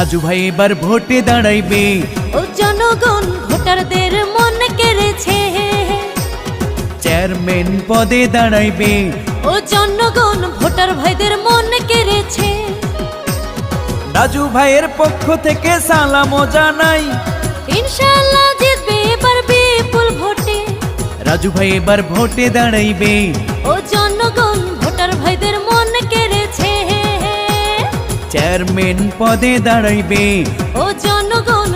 রাজু ভাই এবার ভোটে দাঁড়াইবে। ও জনগণ ভোটারদের মন কেড়েছে। চেয়ারম্যান পদে দাঁড়াইবে। ও জনগণ ভোটার ভাইদের মন কেড়েছে। রাজু ভাইয়ের পক্ষ থেকে সালামও জানাই। ইনশাআল্লাহ জিতবে এবার বিপুল ভোটে। রাজু ভাই এবার ভোটে দাঁড়াইবে। ও জনগণ চেয়ারম্যান পদে দাঁড়াইবে। ও জনগণ